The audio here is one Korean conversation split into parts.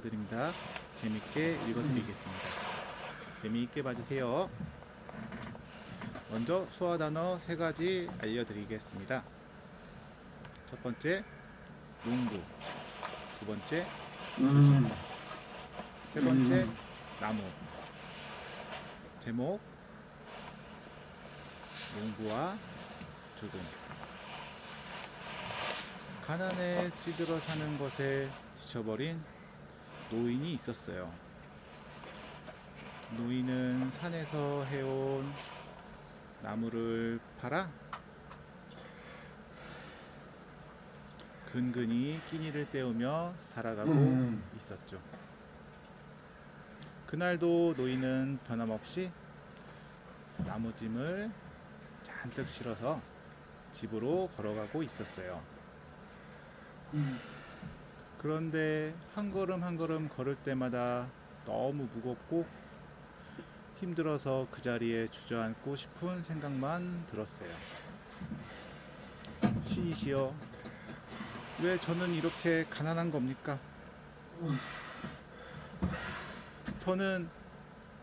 드립니다. 재밌게 읽어드리겠습니다. 재미있게 봐주세요. 먼저 수화 단어 세 가지 알려드리겠습니다. 첫 번째 농구, 두 번째 음. 세 번째 음. 나무. 제목 농부와 죽음. 가난에 찌들어 사는 것에 지쳐버린 노인이 있었어요. 노인은 산에서 해온 나무를 팔아 근근히 끼니를 때우며 살아가고 음. 있었죠. 그날도 노인은 변함없이 나무짐을 잔뜩 실어서 집으로 걸어가고 있었어요. 음. 그런데 한 걸음 한 걸음 걸을 때마다 너무 무겁고 힘들어서 그 자리에 주저앉고 싶은 생각만 들었어요. 신이시여, 왜 저는 이렇게 가난한 겁니까? 저는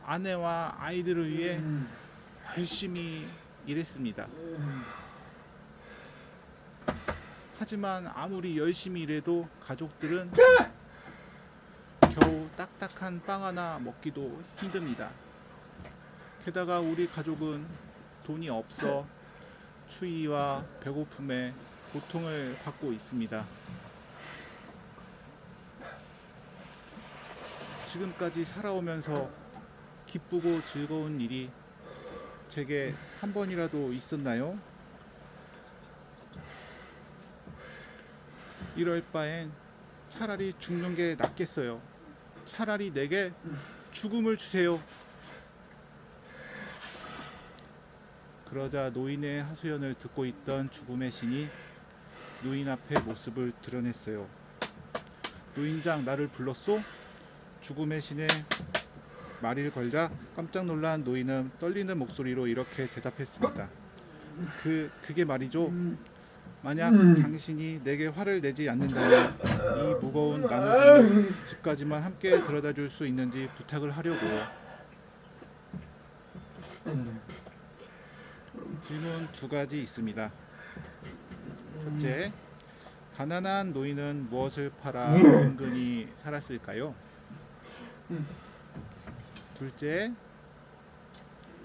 아내와 아이들을 위해 음. 열심히 일했습니다. 하지만 아무리 열심히 일해도 가족들은 겨우 딱딱한 빵 하나 먹기도 힘듭니다. 게다가 우리 가족은 돈이 없어 추위와 배고픔에 고통을 받고 있습니다. 지금까지 살아오면서 기쁘고 즐거운 일이 제게 한 번이라도 있었나요? 이럴 바엔 차라리 죽는 게 낫겠어요. 차라리 내게 죽음을 주세요. 그러자 노인의 하소연을 듣고 있던 죽음의 신이 노인 앞에 모습을 드러냈어요. 노인장 나를 불렀소? 죽음의 신의 말을 걸자 깜짝 놀란 노인은 떨리는 목소리로 이렇게 대답했습니다. 그 그게 말이죠. 만약 음. 당신이 내게 화를 내지 않는다면 이 무거운 나무짐을 집까지만 함께 들여다 줄 수 있는지 부탁을 하려고요. 음. 질문 두 가지 있습니다. 첫째, 가난한 노인은 무엇을 팔아 은근히 살았을까요? 음. 둘째,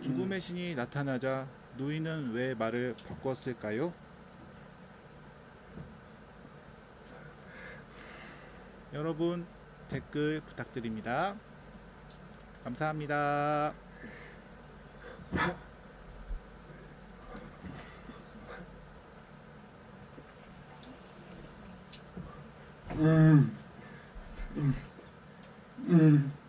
죽음의 신이 나타나자 노인은 왜 말을 바꿨을까요? 여러분 댓글 부탁드립니다. 감사합니다. 음. 음. 음.